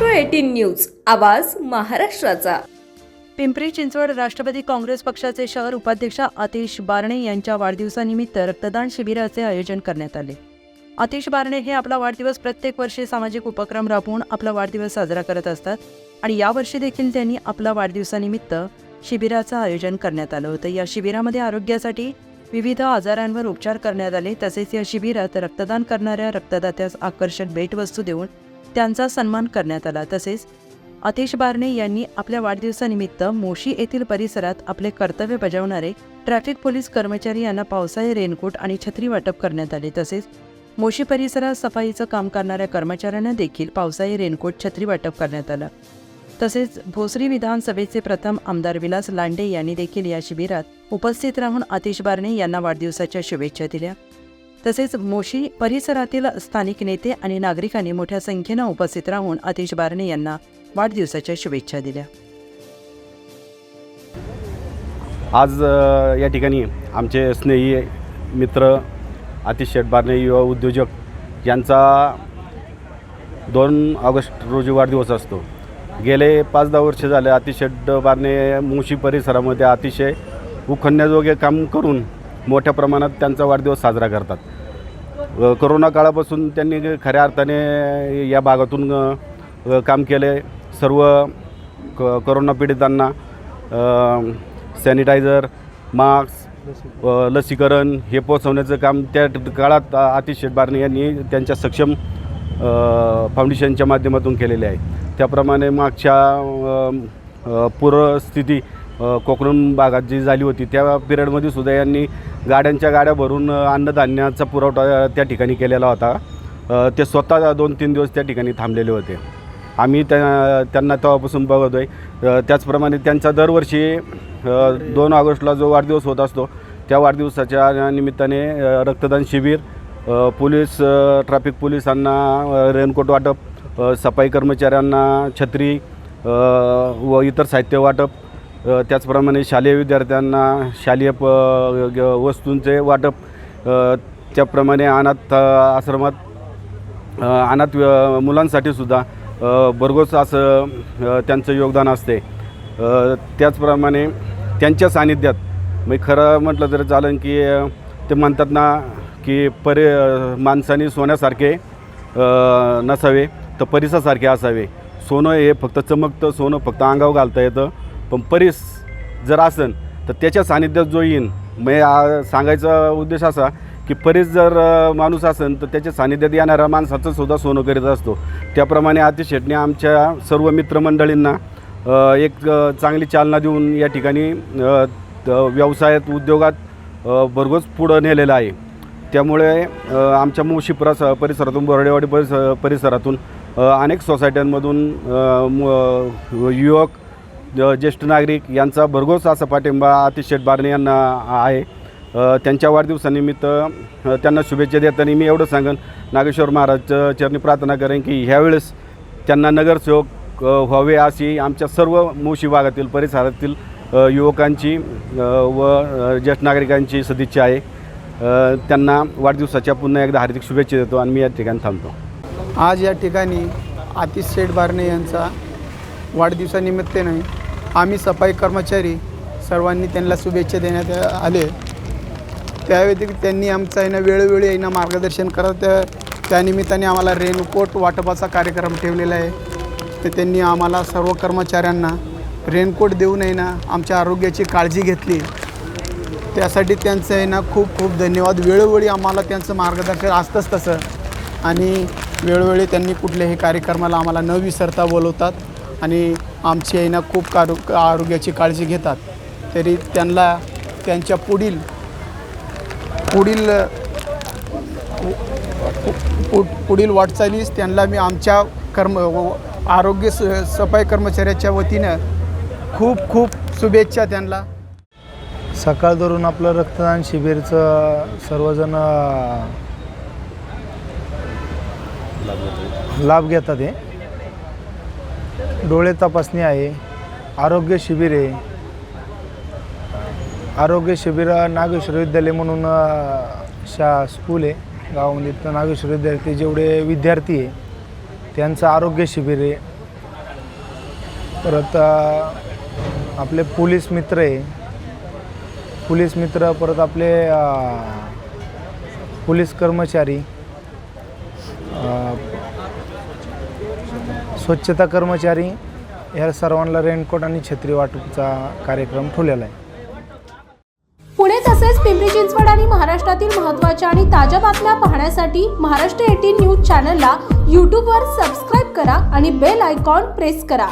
Eighteen news आवाज महाराष्ट्राचा. पिंपरी चिंचवड राष्ट्रवादी काँग्रेस पक्षाचे शहर उपाध्यक्ष आतिश बारणे यांच्या वाढदिवसानिमित्त रक्तदान शिबिराचे आयोजन करण्यात आले. आतिश बारणे हे आपला वाढदिवस प्रत्येक वर्षी सामाजिक उपक्रम राबवून आपला वाढदिवस साजरा करत असतात आणि यावर्षी देखील त्यांनी आपला वाढदिवसानिमित्त शिबिराचं आयोजन करण्यात आलं होतं. या शिबिरामध्ये आरोग्यासाठी विविध आजारांवर उपचार करण्यात आले. तसेच या शिबिरात रक्तदान करणाऱ्या रक्तदात्यास आकर्षक भेटवस्तू देऊन त्यांचा सन्मान करण्यात आला. तसेच अतिश बारणे यांनी आपल्या वाढदिवसानिमित्त मोशी येथील परिसरात आपले कर्तव्य बजावणारे ट्रॅफिक पोलीस कर्मचारी यांना पावसाळी रेनकोट आणि छत्री वाटप करण्यात आले. तसेच मोशी परिसरात सफाईचं काम करणाऱ्या कर्मचाऱ्यांना देखील पावसाळी रेनकोट छत्री वाटप करण्यात आलं. तसेच भोसरी विधानसभेचे प्रथम आमदार विलास लांडे यांनी देखील या शिबिरात उपस्थित राहून आतिश बारणे यांना वाढदिवसाच्या शुभेच्छा दिल्या. तसेच मोशी परिसरातील स्थानिक नेते आणि नागरिकांनी मोठ्या संख्येनं उपस्थित राहून आतिश बारणे यांना वाढदिवसाच्या शुभेच्छा दिल्या. आज या ठिकाणी आमचे स्नेही मित्र आतिश शेटबारणे युवा उद्योजक यांचा दोन ऑगस्ट रोजी वाढदिवस असतो. गेले पाच दहा वर्ष झाले आतिश बारणे मुशी परिसरामध्ये अतिशय उखण्याजोगे काम करून मोठ्या प्रमाणात त्यांचा वाढदिवस साजरा करतात. करोना काळापासून त्यांनी खऱ्या अर्थाने या भागातून काम केले. सर्व क करोना पीडितांना सॅनिटायझर मास्क लसीकरण हे पोचवण्याचं काम त्या काळात आतिश शेठ यांनी त्यांच्या सक्षम फाउंडेशनच्या माध्यमातून केलेले आहे. त्याप्रमाणे मागच्या पूरस्थिती कोकण भागात जी झाली होती त्या पिरियडमध्ये सुद्धा यांनी गाड्यांच्या गाड्या भरून अन्नधान्याचा पुरवठा त्या ठिकाणी केलेला होता. ते स्वतः दोन तीन दिवस त्या ठिकाणी थांबलेले होते. आम्ही त्या त्यांना तेव्हापासून बघतो आहे त्याचप्रमाणे त्यांचा दरवर्षी दोन ऑगस्टला जो वाढदिवस होत असतो त्या वाढदिवसाच्या निमित्ताने रक्तदान शिबिर पोलीस ट्रॅफिक पोलिसांना रेनकोट वाटप सफाई कर्मचाऱ्यांना छत्री व इतर साहित्य वाटप त्याचप्रमाणे शालेय विद्यार्थ्यांना शालेय प वस्तूंचे वाटप त्याप्रमाणे अनाथ आश्रमात अनाथ मुलांसाठी सुद्धा भरघोस असं त्यांचं योगदान असते. त्याचप्रमाणे त्यांच्या सानिध्यात मी खरं म्हटलं तर चालेल की ते म्हणतात ना की परि माणसाने सोन्यासारखे नसावे तर परिसासारखे असावे. सोनं हे फक्त चमकतं सोनं फक्त अंगावर घालता येतं. पण परीस जर असेल तर त्याच्या सानिध्यात जो येईन म्हणजे सांगायचा उद्देश असा की परीस जर माणूस असेल तर त्याच्या सानिध्यात येणाऱ्या माणसाचं सुद्धा सोनं करीत असतो. त्याप्रमाणे आतिश शेटने आमच्या सर्व मित्रमंडळींना एक चांगली चालना देऊन या ठिकाणी त- व्यवसायात उद्योगात भरघोस पुढं नेलेलं आहे. त्यामुळे आमच्या मुळशी परस परिसरातून बोर्डेवाडी परिस परिसरातून अनेक सोसायट्यांमधून युवक ज्येष्ठ नागरिक यांचा भरघोस असा पाठिंबा आतिश शेठ बारणे यांना आहे त्यांच्या वाढदिवसानिमित्त त्यांना शुभेच्छा देताना मी एवढं सांगेन नागेश्वर महाराज चरणी प्रार्थना करेन की ह्यावेळेस त्यांना नगरसेवक व्हावे अशी आमच्या सर्व मुळशी भागातील परिसरातील युवकांची व ज्येष्ठ नागरिकांची सदिच्छा आहे. त्यांना वाढदिवसाच्या पुन्हा एकदा हार्दिक शुभेच्छा देतो आणि मी या ठिकाणी थांबतो. आज या ठिकाणी आतिश शेठ बारणे यांचा वाढदिवसानिमित्ताने आम्ही सफाई कर्मचारी सर्वांनी त्यांना शुभेच्छा देण्यात आले. त्याव्यतिरिक्त त्यांनी आमचं आहे ना वेळोवेळी आहे ना मार्गदर्शन करत त्या त्यानिमित्ताने आम्हाला रेनकोट वाटपाचा कार्यक्रम ठेवलेला आहे. तर त्यांनी आम्हाला सर्व कर्मचाऱ्यांना रेनकोट देऊन आहे ना आमच्या आरोग्याची काळजी घेतली. त्यासाठी त्यांचं आहे ना खूप खूप धन्यवाद. वेळोवेळी आम्हाला त्यांचं मार्गदर्शन असतंच तसं. आणि वेळोवेळी त्यांनी कुठल्याही कार्यक्रमाला आम्हाला न विसरता बोलवतात. आणि आमची आईना ना खूप कारो आरोग्याची काळजी घेतात. तरी त्यांना त्यांच्या पुढील पुढील पु- पुढील वाटचालीस त्यांना मी आमच्या कर्म आरोग्य स सफाई कर्मचाऱ्याच्या वतीनं खूप खूप शुभेच्छा त्यांना. सकाळ धरून आपलं रक्तदान शिबिरचं सर्वजण लाभ घेतात हे. डोळे तपासणी आहे. आरोग्य शिबिर आहे. आरोग्य शिबिर नागेश्वर विद्यालय म्हणून शा स्कूल आहे. गावामध्ये तर नागेश्वर विद्यार्थी जेवढे विद्यार्थी आहे त्यांचं आरोग्य शिबिर आहे. परत आपले पोलीस मित्र आहे. पोलीस मित्र परत आपले पोलीस कर्मचारी स्वच्छता कर्मचारी ह्या सर्वांना रेनकोट आणि छत्री वाटपचा कार्यक्रम ठेवलेला आहे. पुणे तसेच पिंपरी चिंचवड आणि महाराष्ट्रातील महत्त्वाच्या आणि ताज्या बातम्या पाहण्यासाठी महाराष्ट्र एटीन न्यूज चॅनलला यूट्यूबवर सबस्क्राईब करा आणि बेल आयकॉन प्रेस करा.